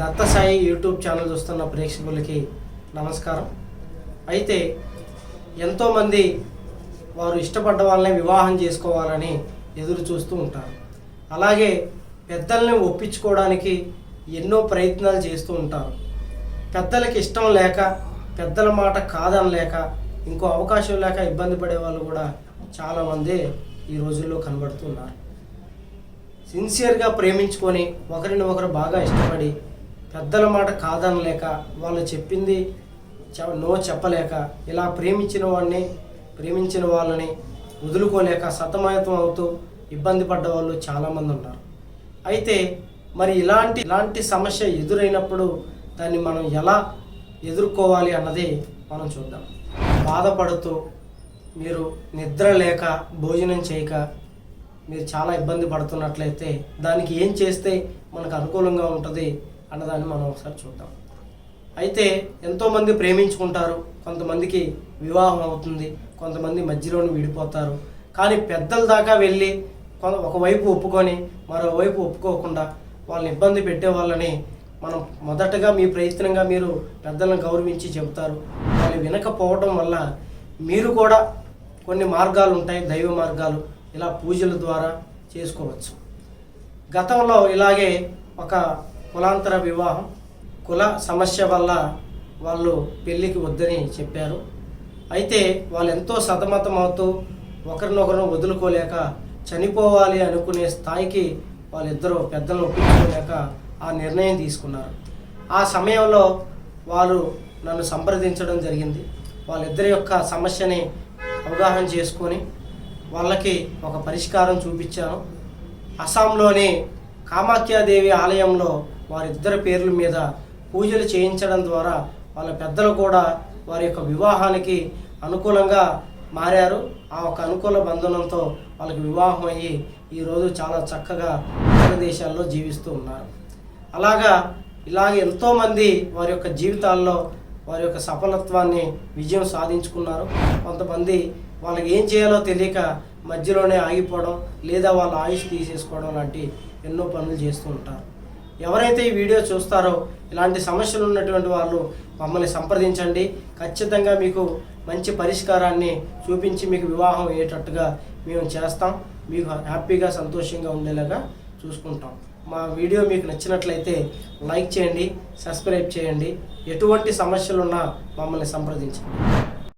Dattasai YouTube channel చూస్తున్న ప్రేక్షకులకి నమస్కారం. అయితే ఎంతోమంది వారు ఇష్టపడ్డ వాళ్ళని వివాహం చేసుకోవాలని ఎదురు చూస్తూ ఉంటారు. అలాగే పెద్దల్ని ఒప్పించుకోవడానికి ఎన్నో ప్రయత్నాలు చేస్తూ ఉంటారు. పెద్దలకి ఇష్టం లేక పెద్దల మాట కాదనలేక ఇంకో అవకాశం లేక ఇబ్బంది పడే వాళ్ళు కూడా చాలామంది ఈ రోజుల్లో కనబడుతున్నారు. సిన్సియర్గా ప్రేమించుకొని ఒకరిని ఒకరు బాగా ఇష్టపడి పెద్దల మాట కాదనలేక వాళ్ళు చెప్పింది నో చెప్పలేక ఇలా ప్రేమించిన వాడిని ప్రేమించిన వాళ్ళని వదులుకోలేక సతమాయతం అవుతూ ఇబ్బంది పడ్డ వాళ్ళు చాలామంది ఉన్నారు. అయితే మరి ఇలాంటి ఇలాంటి సమస్య ఎదురైనప్పుడు దాన్ని మనం ఎలా ఎదుర్కోవాలి అన్నది మనం చూద్దాం. బాధపడుతూ మీరు నిద్ర లేక భోజనం చేయక మీరు చాలా ఇబ్బంది పడుతున్నట్లయితే దానికి ఏం చేస్తే మనకు అనుకూలంగా ఉంటుంది అన్నదాన్ని మనం ఒకసారి చూద్దాం. అయితే ఎంతోమంది ప్రేమించుకుంటారు కొంతమందికి వివాహం అవుతుంది కొంతమంది మధ్యలోనే విడిపోతారు. కానీ పెద్దల దాకా వెళ్ళి ఒకవైపు ఒప్పుకొని మరోవైపు ఒప్పుకోకుండా వాళ్ళని ఇబ్బంది పెట్టే వాళ్ళని మనం మొదటగా మీ ప్రయత్నంగా మీరు పెద్దలను గౌరవించి చెబుతారు. వాళ్ళు వినకపోవడం వల్ల మీరు కూడా కొన్ని మార్గాలు ఉంటాయి దైవ మార్గాలు. ఇలా పూజల ద్వారా చేసుకోవచ్చు. గతంలో ఇలాగే ఒక కులాంతర వివాహం కుల సమస్య వల్ల వాళ్ళు పెళ్ళికి వద్దని చెప్పారు. అయితే వాళ్ళు ఎంతో సతమతం అవుతూ ఒకరినొకరు వదులుకోలేక చనిపోవాలి అనుకునే స్థాయికి వాళ్ళిద్దరూ పెద్దలను ఒప్పించుకోలేక ఆ నిర్ణయం తీసుకున్నారు. ఆ సమయంలో వాళ్ళు నన్ను సంప్రదించడం జరిగింది. వాళ్ళిద్దరి యొక్క సమస్యని అవగాహన చేసుకొని వాళ్ళకి ఒక పరిష్కారం చూపించాను. అస్సాంలోని కామాఖ్యాదేవి ఆలయంలో వారిద్దరి పేర్ల మీద పూజలు చేయించడం ద్వారా వాళ్ళ పెద్దలు కూడా వారి యొక్క వివాహానికి అనుకూలంగా మారారు. ఆ ఒక అనుకూల బంధనంతో వాళ్ళకి వివాహం అయ్యి ఈరోజు చాలా చక్కగా ఇతర దేశాల్లో జీవిస్తూ ఉన్నారు. అలాగా ఇలాగ ఎంతోమంది వారి యొక్క జీవితాల్లో వారి యొక్క సఫలత్వాన్ని విజయం సాధించుకున్నారు. కొంతమంది వాళ్ళకి ఏం చేయాలో తెలియక మధ్యలోనే ఆగిపోవడం లేదా వాళ్ళ ఆయుష్ తీసేసుకోవడం లాంటి ఎన్నో పనులు చేస్తూ ఉంటారు. ఎవరైతే ఈ వీడియో చూస్తారో ఇలాంటి సమస్యలు ఉన్నటువంటి వాళ్ళు మమ్మల్ని సంప్రదించండి. ఖచ్చితంగా మీకు మంచి పరిష్కారాన్ని చూపించి మీకు వివాహం అయ్యేటట్టుగా మేము చేస్తాం. మీకు హ్యాపీగా సంతోషంగా ఉండేలాగా చూసుకుంటాం. మా వీడియో మీకు నచ్చినట్లయితే లైక్ చేయండి సబ్స్క్రైబ్ చేయండి. ఎటువంటి సమస్యలున్నా మమ్మల్ని సంప్రదించండి.